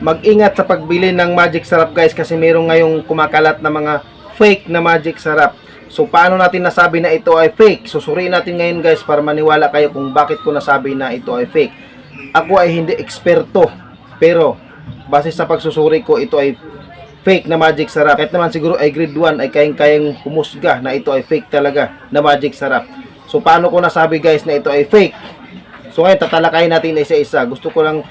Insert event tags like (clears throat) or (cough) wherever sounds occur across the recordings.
mag-ingat sa pagbili ng magic sarap guys kasi meron ngayong kumakalat na mga fake na magic sarap. So paano natin nasabi na ito ay fake? Susuriin natin ngayon guys para maniwala kayo kung bakit ko nasabi na ito ay fake. Ako ay hindi eksperto pero base sa pagsusuri ko ito ay fake na magic sarap. Kahit naman siguro ay grade 1 ay kayang-kayang humusga na ito ay fake talaga na magic sarap. So paano ko nasabi guys na ito ay fake? So ngayon tatalakayin natin isa-isa. Gusto ko lang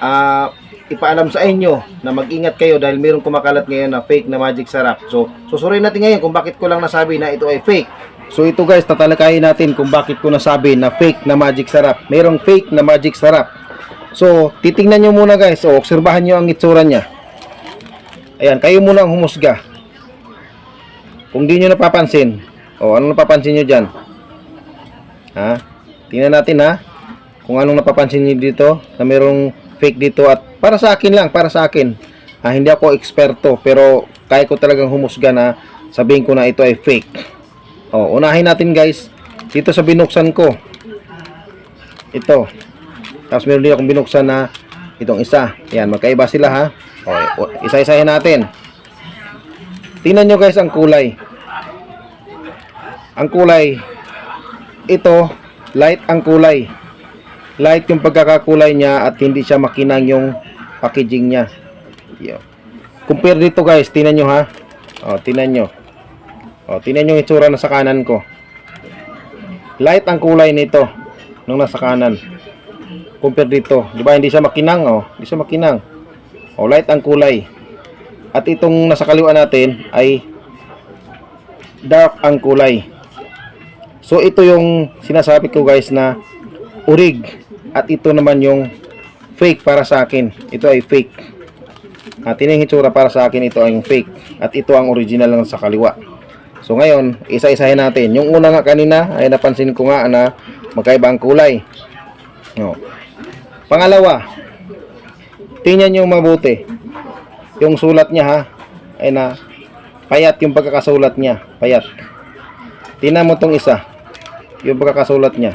ah, ipaalam sa inyo na mag-ingat kayo dahil mayroong kumakalat ngayon na fake na magic sarap. So susurin natin ngayon kung bakit ko lang nasabi na ito ay fake. So ito guys, tatalakayin natin kung bakit ko nasabi na fake na magic sarap. Mayroong fake na magic sarap. So titingnan nyo muna guys. So obserbahan nyo ang itsura niya. Ayan, kayo muna ang humusga. Kung di nyo napapansin, o ano napapansin nyo dyan? Ha? Tingnan natin ha. Kung anong napapansin nyo dito, na mayroong fake dito at para sa akin lang, para sa akin. Ha, hindi ako eksperto, pero kaya ko talagang humusga na sabihin ko na ito ay fake. O, unahin natin guys, dito sa binuksan ko. Ito. Tapos meron din akong binuksan na itong isa. Yan, magkaiba sila ha. O, isa-isahin natin. Tingnan nyo guys ang kulay. Ang kulay, ito, light ang kulay. Light yung pagkakakulay niya at hindi siya makinang yung packaging niya. Yo. Compare dito guys, tingnan nyo ha. O, tingnan nyo. O, tingnan nyo yung itsura na sa kanan ko. Light ang kulay nito nung nasa kanan. Compare dito. Di ba hindi siya makinang oh. Hindi siya makinang. O, light ang kulay. At itong nasa kaliwa natin ay dark ang kulay. So ito yung sinasabi ko guys na urig at ito naman yung fake para sa akin. Ito ay fake. At yung hitsura para sa akin ito ay fake at ito ang original lang sa kaliwa. So ngayon, isa-isahin natin. Yung una nga kanina ay napansin ko nga na magkaiba ang kulay. No. Pangalawa, tingnan nyo mabuti. Yung sulat niya ha, ay na payat yung pagkakasulat niya. Payat. Tingnan mo tong isa. Yung pagkakasulat niya.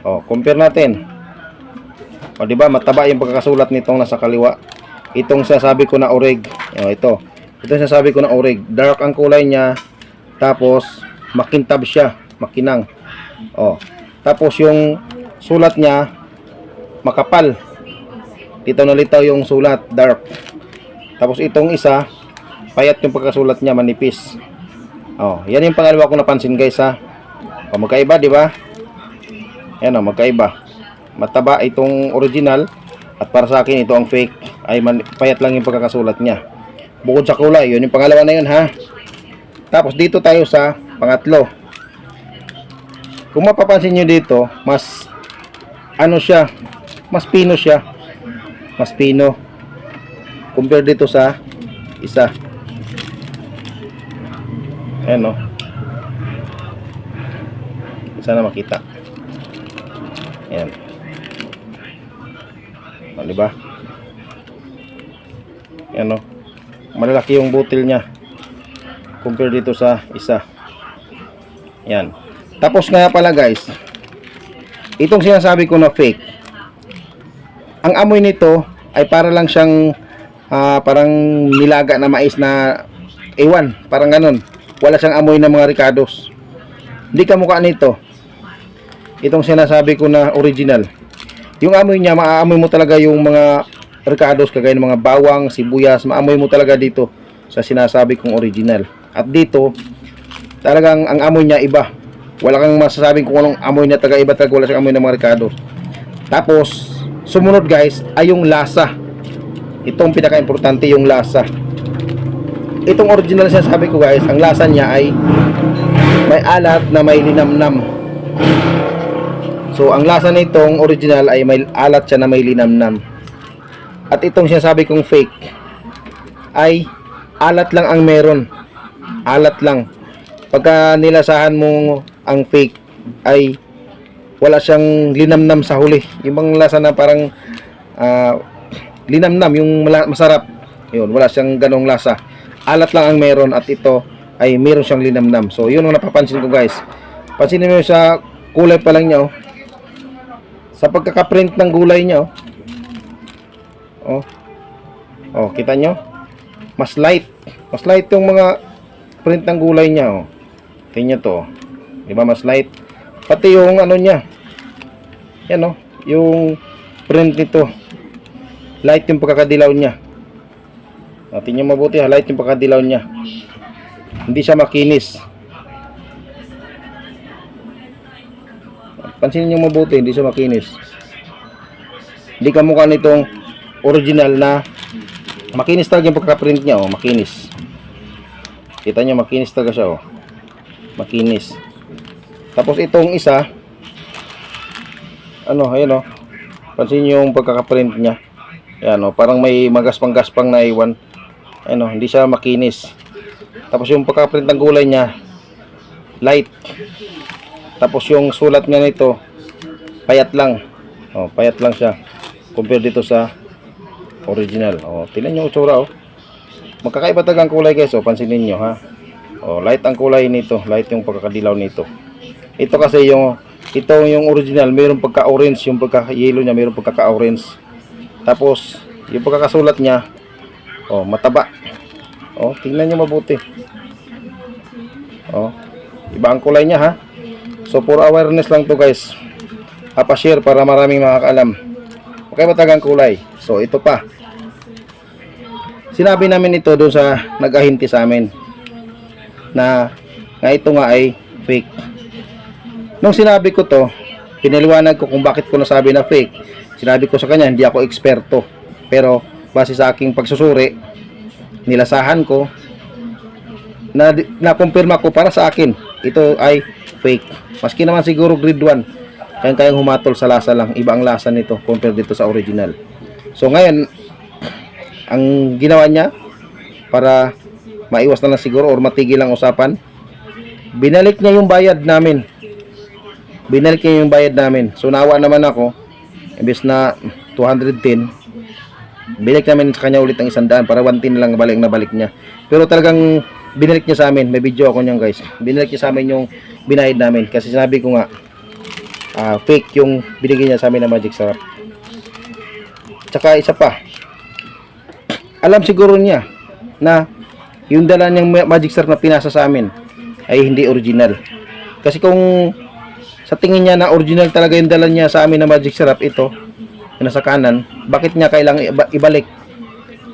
Oh, compare natin. O, di ba? Mataba yung pagkakasulat nitong nasa kaliwa. Itong sasabi ko na orig. O, ito. Ito sasabi ko na orig. Dark ang kulay niya. Tapos, makintab siya. Makinang. O. Tapos, yung sulat niya, makapal. Dito na litaw yung sulat. Dark. Tapos, itong isa, payat yung pagkasulat niya. Manipis. O. Yan yung pangalawa ko napansin guys ha. O, magkaiba, di ba? Yan o, magkaiba. Mataba itong original at para sa akin ito ang fake ay payat lang yung pagkakasulat niya. Bukod sa kulay, yun yung pangalawa na yun ha. Tapos dito tayo sa pangatlo. Kung mapapansin nyo dito, mas ano siya, mas pino siya. Mas pino. Compare dito sa isa. Ayan o. Sana makita. Ayan. O, di ba? Ayan o. Malalaki yung butil niya. Compare dito sa isa. Ayan. Tapos nga pala guys, itong sinasabi ko na fake, ang amoy nito ay para lang siyang ah, parang nilaga na mais na ewan, parang ganun. Wala siyang amoy ng mga ricados. Hindi ka mukha nito. Itong sinasabi ko na original. Yung amoy niya, maaamoy mo talaga yung mga ricados kagaya ng mga bawang, sibuyas, maamoy mo talaga dito sa sinasabi kong original. At dito, talagang ang amoy niya iba. Wala kang masasabing kung anong amoy niya taga iba talaga wala siyang amoy ng mga ricados. Tapos, sumunod guys, ay yung lasa. Itong pinaka-importante yung lasa. Itong original siya sabi ko guys, ang lasa niya ay may alat na may linamnam. So, ang lasa nitong original ay may alat siya na may linamnam. At itong sinasabi kong fake ay alat lang ang meron. Alat lang. Pagka nilasahan mo ang fake ay wala siyang linamnam sa huli. Yung bang lasa na parang ah, linamnam, yung masarap. Yun, wala siyang ganong lasa. Alat lang ang meron at ito ay meron siyang linamnam. So, yun ang napapansin ko guys. Pansinin mo sa kulay pa lang niya, oh. Sa pagkakaprint ng gulay niya, oh. Oh. Oh, kita nyo? Mas light. Mas light yung mga print ng gulay niya, oh. Tingnan to. Di ba mas light? Pati yung ano niya. Yan, oh. Yung print nito. Light yung pagkakadilaw niya. Oh, tingnan mabuti, ha. Light yung pagkakadilaw niya. Hindi siya makinis. Pansinin nyo mabuti, hindi siya makinis. Hindi ka mukha nitong original na makinis talaga yung pagka-print niya, oh, makinis. Kita nyo, makinis talaga siya, oh. Makinis. Tapos itong isa, ano, ayan, oh. Pansin nyo yung pagkaka-print niya. Ayan, oh, parang may magaspang-gaspang na iwan. Ayan, oh, hindi siya makinis. Tapos yung pagka-print ng gulay niya, light. Tapos yung sulat niya nito, payat lang. Oh, payat lang siya. Compare dito sa original. Oh, tingnan niyo itsura oh. Magkakaiba talaga kulay guys, oh, pansinin niyo ha. Oh, light ang kulay nito, light yung pagkakadilaw nito. Ito kasi yung ito yung original, mayroong pagka-orange, yung pagka-yellow niya, mayroong pagkaka-orange. Tapos yung pagkakasulat niya, oh, mataba. Oh, tingnan niyo mabuti. Oh, iba ang kulay niya ha. So for awareness lang to guys. Papa-share para maraming makakaalam. Okay ba tagang kulay? So ito pa. Sinabi namin ito doon sa nag-ahinti sa amin na nga ito nga ay fake. Nung sinabi ko to, pinaliwanag ko kung bakit ko nasabi na fake. Sinabi ko sa kanya, hindi ako eksperto. Pero base sa aking pagsusuri, nilasahan ko, na na-confirma ko para sa akin, ito ay fake. Maski naman siguro grade 1, kayang kayang humatol sa lasa lang. Iba ang lasa nito compared dito sa original. So ngayon, (clears throat) ang ginawa niya para maiwas na lang siguro or matigil ang usapan, binalik niya yung bayad namin. Binalik niya yung bayad namin. So nawa naman ako, imbes na 210, binalik namin sa kanya ulit ang isang daan para 110 lang balik na balik niya. Pero talagang binalik niya sa amin, may video ako niyan guys. Binalik niya sa amin yung binayad namin kasi sinabi ko nga ah, fake yung binigay niya sa amin na magic sarap. Tsaka isa pa, alam siguro niya na yung dala niyang ma- magic sarap na pinasa sa amin ay hindi original. Kasi kung sa tingin niya na original talaga yung dala niya sa amin na magic sarap ito, yung nasa kanan, bakit niya kailangan iba- ibalik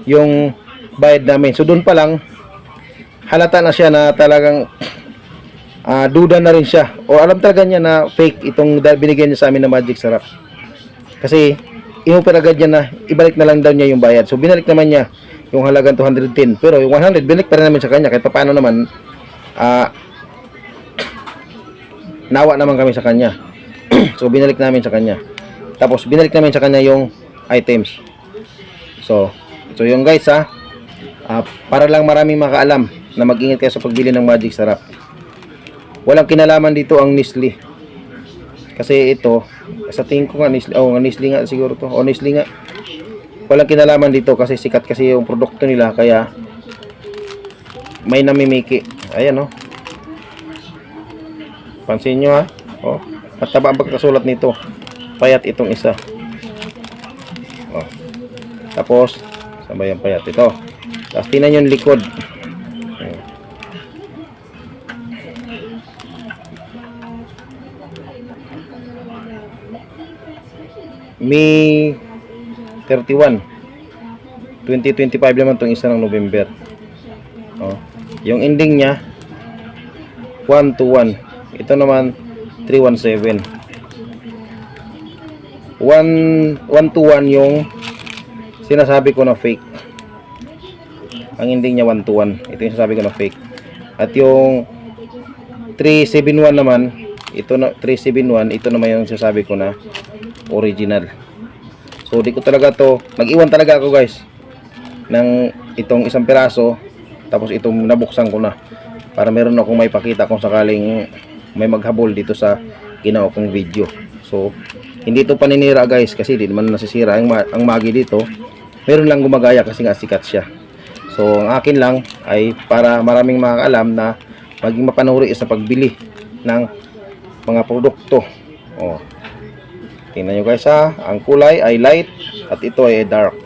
yung bayad namin? So doon pa lang, halata na siya na talagang ah, duda na rin siya. O alam talaga niya na fake itong binigyan niya sa amin na magic sarap. Kasi inupir agad niya na ibalik na lang daw niya yung bayad. So binalik naman niya yung halagang 210. Pero yung 100 binalik pa rin namin sa kanya kahit paano naman ah nawa naman kami sa kanya. (clears throat) so binalik namin sa kanya. Tapos binalik namin sa kanya yung items. So, so yung guys ha, ah, para lang maraming makaalam na mag-ingat kayo sa pagbili ng Magic Sarap. Walang kinalaman dito ang Nestle. Kasi ito, sa tingin ko nga Nestle, oh, Nestle nga siguro to. O Nestle nga. Walang kinalaman dito kasi sikat kasi yung produkto nila kaya may namimiki. Ayan oh. Pansin nyo ha. Oh, mataba ang pagkasulat nito. Payat itong isa. Oh. Tapos, saan ba yung payat ito? Tapos tingnan nyo yung likod. May 31 2025 naman itong isa ng November. Oh. yung ending niya 1 to 1 ito naman 317 1 1 to 1 yung sinasabi ko na fake. Ang ending niya 1 to 1 ito yung sinasabi ko na fake. At yung 371 naman ito na 371 ito naman yung sinasabi ko na original. So di ko talaga to nag-iwan talaga ako guys ng itong isang piraso tapos itong nabuksan ko na para meron akong may pakita kung sakaling may maghabol dito sa ginawa kong video. So hindi to paninira guys kasi di naman nasisira ang, ang magi dito. Meron lang gumagaya kasi nga sikat siya. So ang akin lang ay para maraming makakaalam na maging mapanuri sa pagbili ng mga produkto oh Tingnan nyo guys ha, ang kulay ay light at ito ay dark.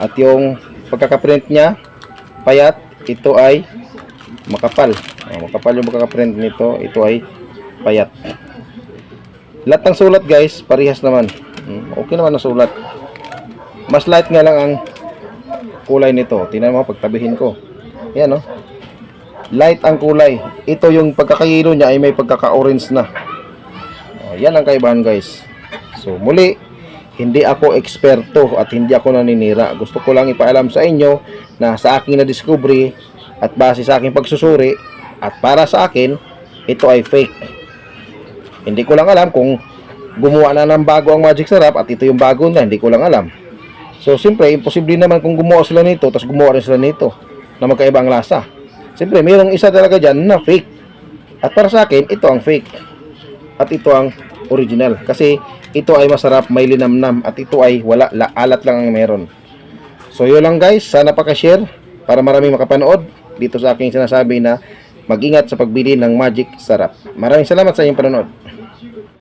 At yung pagkakaprint niya, payat, ito ay makapal. Oh, makapal yung pagkakaprint nito, ito ay payat. Lahat ng sulat guys, parehas naman. Hmm, Okay naman ang sulat. Mas light nga lang ang kulay nito. Tingnan mo, pagtabihin ko. Yan oh. Light ang kulay. Ito yung pagkakayelo niya ay may pagkaka-orange na. Oh, yan ang kaibahan guys. So muli, hindi ako eksperto at hindi ako naninira. Gusto ko lang ipaalam sa inyo na sa aking na-discovery at base sa aking pagsusuri at para sa akin, ito ay fake. Hindi ko lang alam kung gumawa na ng bago ang Magic Sarap at ito yung bago na, hindi ko lang alam. So, siyempre, imposible naman kung gumawa sila nito, tapos gumawa rin sila nito na magkaiba ang lasa. Siyempre, mayroong isa talaga dyan na fake. At para sa akin, ito ang fake. At ito ang original. Kasi ito ay masarap, may linamnam. At ito ay wala, la, alat lang ang meron. So, yun lang guys. Sana pakashare para maraming makapanood dito sa aking sinasabi na mag-ingat sa pagbili ng Magic Sarap. Maraming salamat sa inyong panonood.